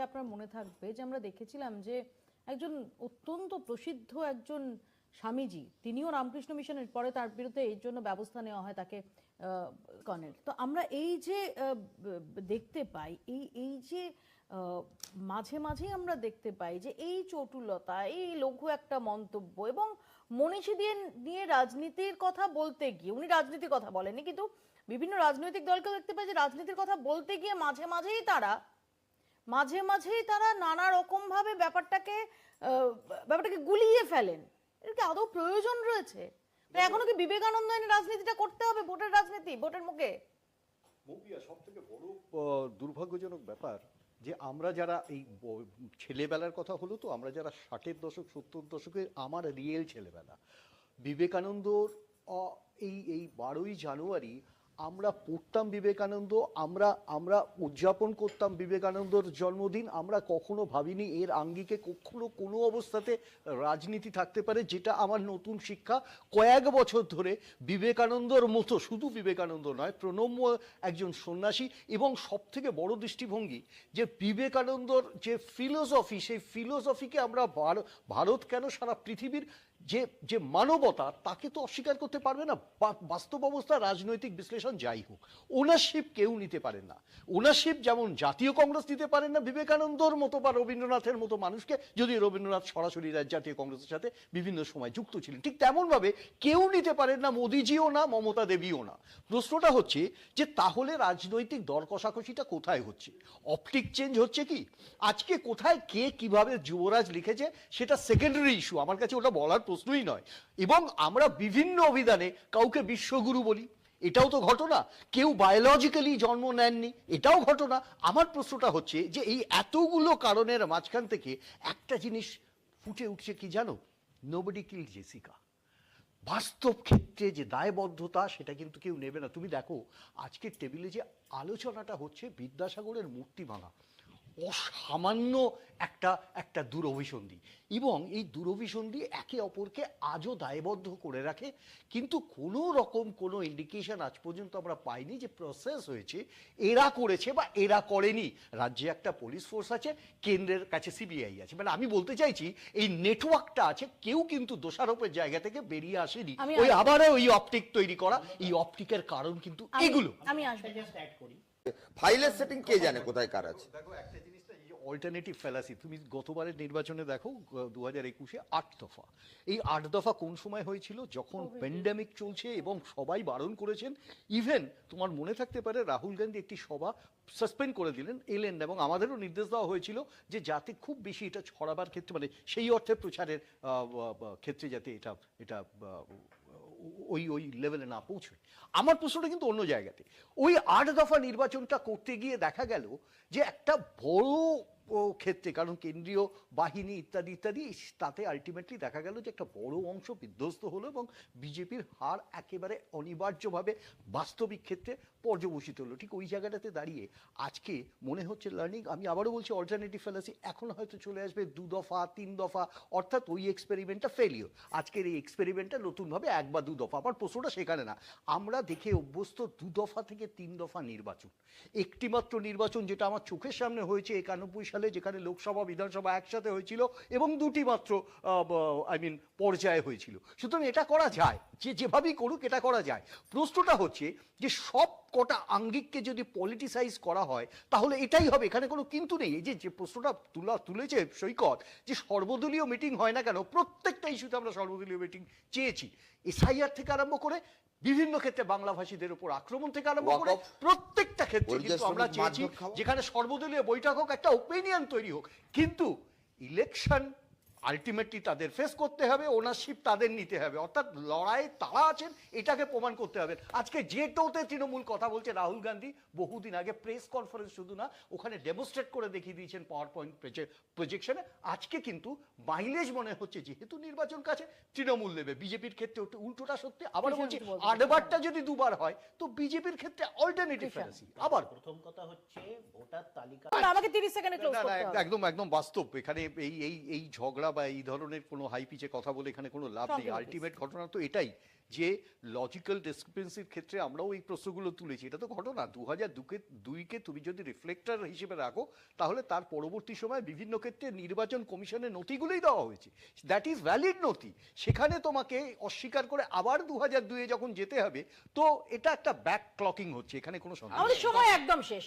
আপনার মনে থাকবে যে আমরা দেখেছিলাম যে একজন অত্যন্ত প্রসিদ্ধ একজন স্বামীজি, তিনিও রামকৃষ্ণ মিশনের, পরে তার বিরুদ্ধে এর জন্য ব্যবস্থা নেওয়া হয় তাকে কর্নেল। তো আমরা এই যে দেখতে পাই, এই এই যে মাঝে মাঝেই আমরা দেখতে পাই যে এই চটুলতা, এই লঘু একটা মন্তব্য এবং মনীষী দিয়ে নিয়ে রাজনীতির কথা বলতে গিয়ে, উনি রাজনীতির কথা বলেননি, কিন্তু বিভিন্ন রাজনৈতিক দলকেও দেখতে পাই যে রাজনীতির কথা বলতে গিয়ে মাঝে মাঝেই তারা মাঝে মাঝেই তারা নানা রকম ভাবে ব্যাপারটাকে ব্যাপারটাকে গুলিয়ে ফেলেন। এর কি আদৌ প্রয়োজন রয়েছে? মানে এখনও কি বিবেকানন্দ রাজনীতিটা করতে হবে ভোটের রাজনীতি ভোটের মুখে? মৌপিয়া সব থেকে বড় দুর্ভাগ্যজনক ব্যাপার যে আমরা যারা এই ছেলেবেলার কথা হলো তো আমরা যারা ষাটের দশক সত্তর দশকের আমার রিয়েল ছেলেবেলা বিবেকানন্দর এই এই বারোই জানুয়ারি আমরা পড়তাম বিবেকানন্দ, আমরা আমরা উদযাপন করতাম বিবেকানন্দর জন্মদিন, আমরা কখনো ভাবিনি এর আঙ্গিকে কখনো কোনো অবস্থাতে রাজনীতি থাকতে পারে, যেটা আমার নতুন শিক্ষা। কয়েক বছর ধরে বিবেকানন্দর মতো, শুধু বিবেকানন্দ নয়, প্রণম্য একজন সন্ন্যাসী এবং সব থেকে বড় দৃষ্টিভঙ্গি যে বিবেকানন্দর যে ফিলোসফি সেই ফিলোসফিকে আমরা ভার- ভারত কেন সারা পৃথিবীর যে যে মানবতা তাকে তো অস্বীকার করতে পারবে না। বাস্তব অবস্থা, রাজনৈতিক বিশ্লেষণ যাই হোক। ওনারশিপ কেউ নিতে পারেন না। ওনারশিপ যেমন জাতীয় কংগ্রেস নিতে পারেন না, বিবেকানন্দর মতো বা রবীন্দ্রনাথের মতো মানুষকে যদি রবীন্দ্রনাথ সরাসরি জাতীয় কংগ্রেসের সাথে বিভিন্ন সময় যুক্ত ছিলেন। ঠিক তেমনভাবে কেউ নিতে পারেন না, মোদিজিও না, মমতা দেবীও না। প্রশ্নটা হচ্ছে যে, তাহলে রাজনৈতিক দর কষাকষিটা কোথায় হচ্ছে? অপটিক চেঞ্জ হচ্ছে কি? আজকে কোথায় কে কীভাবে যুবরাজ লিখেছে, সেটা সেকেন্ডারি ইস্যু আমার কাছে ওটা বলার প্রশ্নই নয়। এবং আমরা বিভিন্ন অভিধানে কাউকে বিশ্বগুরু বলি, এটাও তো ঘটনা। কেউ বায়োলজিক্যালি জন্ম নেননি, এটাও ঘটনা। আমার প্রশ্নটা হচ্ছে যে এই এতগুলো কারণের মাঝখান থেকে একটা জিনিস ফুটে উঠছে কি জানো? নোবডি কিল জেসিকা বাস্তব ক্ষেত্রে যে দায়বদ্ধতা, সেটা কিন্তু কেউ নেবে না। তুমি দেখো, আজকের টেবিলে যে আলোচনাটা হচ্ছে বিদ্যাসাগরের মূর্তি ভাঙা অসামান্য একটা একটা দুরভিসন্ধি। এবং এই দুরভিসন্ধি একে অপরকে আজও দায়বদ্ধ করে রাখে। কিন্তু কোনো রকম কোনো ইন্ডিকেশন আজ পর্যন্ত আমরা পাইনি যে প্রসেস হয়েছে এরা করেছে বা এরা করেনি। রাজ্যে একটা পুলিশ ফোর্স আছে কেন্দ্রের কাছে সিবিআই আছে। মানে আমি বলতে চাইছি এই নেটওয়ার্কটা আছে কেউ কিন্তু দোষারোপের জায়গা থেকে বেরিয়ে আসেনি। ওই। আবারও ওই অপটিক তৈরি করা এই অপটিকের কারণ কিন্তু এগুলো। আমি আসব। জাস্ট অ্যাড করি। ফাইলের সেটিং কে জানে কোথায় কার আছে? দেখো একটা জিনিসটা অল্টারনেটিভ ফেলাসি তুমি গতবারের নির্বাচনে দেখো দু হাজার একুশে আট দফা। এই আট দফা কোন সময় হয়েছিল? যখন প্যান্ডামিক চলছে এবং সবাই বারণ করেছেন ইভেন তোমার মনে থাকতে পারে রাহুল গান্ধী একটি সভা সাসপেন্ড করে দিলেন এলেন এবং আমাদেরও নির্দেশ দেওয়া হয়েছিল যে যাতে খুব বেশি এটা ছড়াবার ক্ষেত্রে মানে সেই অর্থে প্রচারের ক্ষেত্রে যাতে এটা এটা ওই ওই লেভেলে না পৌঁছয়। আমার প্রশ্নটা কিন্তু অন্য জায়গাতে। ওই আট দফা নির্বাচনটা করতে গিয়ে দেখা গেল যে একটা বড় ক্ষেত্রে, কারণ কেন্দ্রীয় বাহিনী ইত্যাদি ইত্যাদি তাতে আলটিমেটলি দেখা গেল যে একটা বড় অংশ বিধ্বস্ত হলো এবং বিজেপির হার একেবারে অনিবার্যভাবে বাস্তবিক ক্ষেত্রে পর্যবসিত হলো। ঠিক ওই জায়গাটাতে দাঁড়িয়ে আজকে মনে হচ্ছে লার্নিং আমি আবারও বলছি অল্টারনেটিভ ফেলাসি এখন হয়তো চলে আসবে দু দফা, তিন দফা, অর্থাৎ ওই এক্সপেরিমেন্টটা ফেলিও আজকের এই এক্সপেরিমেন্টটা নতুনভাবে এক বা দু দফা আমার প্রশ্নটা সেখানে না। আমরা দেখে অভ্যস্ত দু দফা থেকে তিন দফা নির্বাচন। একটিমাত্র নির্বাচন যেটা আমার চোখের সামনে হয়েছে একানব্বই সালে, যেখানে লোকসভা, বিধানসভা একসাথে হয়েছিল এবং দুটি মাত্র আই মিন পর্যায়ে হয়েছিল। সুতরাং এটা করা যায়। যে যেভাবেই করুক এটা করা যায়। প্রশ্নটা হচ্ছে যে সব কটা আঙ্গিককে যদি পলিটিসাইজ করা হয় তাহলে এটাই হবে। এখানে কোনো কিন্তু নেই। এই যে প্রশ্নটা তুলা তুলেছে সৈকত যে সর্বদলীয় মিটিং হয় না কেন প্রত্যেকটা ইস্যুতে আমরা সর্বদলীয় মিটিং চেয়েছি। এসআইআর থেকে আরম্ভ করে বিভিন্ন ক্ষেত্রে বাংলাভাষীদের উপর আক্রমণ থেকে আরম্ভ করে প্রত্যেকটা ক্ষেত্রে কিন্তু আমরা চেয়েছি যেখানে সর্বদলীয় বৈঠক হোক একটা ওপিনিয়ন তৈরি হোক। কিন্তু ইলেকশন আলটিমেটলি তাদের ফেস করতে হবে ওনারশিপ তাদের নিতে হবে। অর্থাৎ লড়াই তারা আছেন এটাকে প্রমাণ করতে হবে। আজকে যে টোতে তৃণমূল কথা বলছে রাহুল গান্ধী বহুদিন আগে প্রেস কনফারেন্স শুধু না ওখানে ডেমনস্ট্রেট করে দেখিয়ে দিয়েছেন পাওয়ার পয়েন্ট প্রজেকশনে আজকে কিন্তু মাইলেজ মনে হচ্ছে যেহেতু নির্বাচন কাছে তৃণমূল নেবে। বিজেপির ক্ষেত্রে উল্টোটা সত্যি আবার বলছি আটবারটা যদি দুবার হয় তো বিজেপির ক্ষেত্রে অল্টারনেটিভ ফ্যান্সি আবার। প্রথম কথা হচ্ছে ভোটার তালিকা আমাকে তিরিশ সেকেন্ডে ক্লোজ না, না, করতে হবে। একদম একদম বাস্তব। এখানে এই এই এই ঝগড়া বা এই ধরনের কোনো হাই পিচে কথা বলে এখানে কোনো লাভ নেই। আলটিমেট ঘটনা তো এটাই যে লজিক্যাল ডিসক্রিপেন্সির ক্ষেত্রে আমরাও এই প্রশ্নগুলো তুলেছি। এটা তো ঘটনা। দু হাজার দুকে দুইকে তুমি যদি রিফ্লেক্টর হিসেবে রাখো তাহলে তার পরবর্তী সময় বিভিন্ন ক্ষেত্রে নির্বাচন কমিশনের নথিগুলোই দেওয়া হয়েছে। দ্যাট ইজ ভ্যালিড নথি। সেখানে তোমাকে অস্বীকার করে আবার দু হাজার দুয়ে যখন যেতে হবে তো এটা একটা ব্যাক ক্লকিং হচ্ছে। এখানে কোনো সময় একদম শেষ।